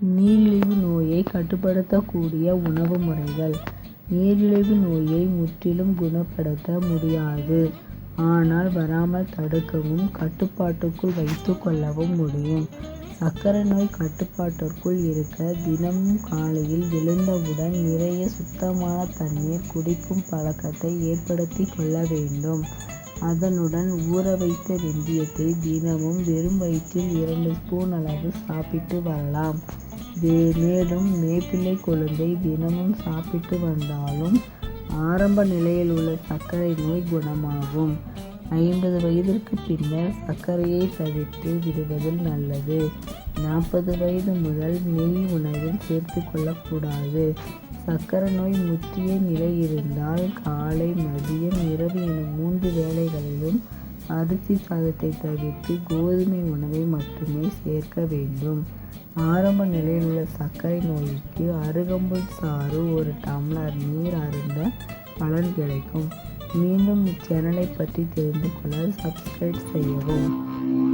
நீரிழிவு நோயை கட்டுப்படுத்தக்கூடிய உணவு முறைகள். நீரிழிவு நோயை முற்றிலும் குணப்படுத்த முடியாது. ஆனால் வராமல் தடுக்கவும் கட்டுப்பாட்டுக்குள் வைத்துக்கொள்ளவும் முடியும். சர்க்கரை நோய் கட்டுப்பாட்டிற்குள் இருக்க தினமும் காலையில் எழுந்தவுடன் நிறைய சுத்தமான தண்ணீர் குடிக்கும் பழக்கத்தை ஏற்படுத்திக் கொள்ள வேண்டும். அதனுடன் ஊற வைத்த வெந்தயத்தை தினமும் வெறும் வயிற்றில் இரண்டு ஸ்பூன் அளவு சாப்பிட்டு வரலாம். மேலும் வேப்பிலை கொழுந்தை தினமும் சாப்பிட்டு வந்தாலும் ஆரம்ப நிலையில் உள்ள சர்க்கரை நோய் குணமாகும். ஐம்பது வயதிற்கு பின்னர் சர்க்கரையை தவிர்த்து விடுவதில் நல்லது. நாற்பது வயது முதல் நெய் உணவில் சேர்த்து கொள்ளக்கூடாது. சர்க்கரை நோய் முற்றிய நிலை இருந்தால் காலை மதியம் இரவு எனும் மூன்று வேளைகளிலும் அரிசி சாதத்தை தவிர்த்து கோதுமை உணவை மட்டுமே சேர்க்க வேண்டும். ஆரம்ப நிலையில் உள்ள சர்க்கரை நோய்க்கு அருகம்புல் சாறு ஒரு டம்ளர் நீர் அருந்த பலன் கிடைக்கும். மீண்டும் இச்சேனலை பற்றி தெரிந்து கொள்ள சப்ஸ்கிரைப் செய்யவும்.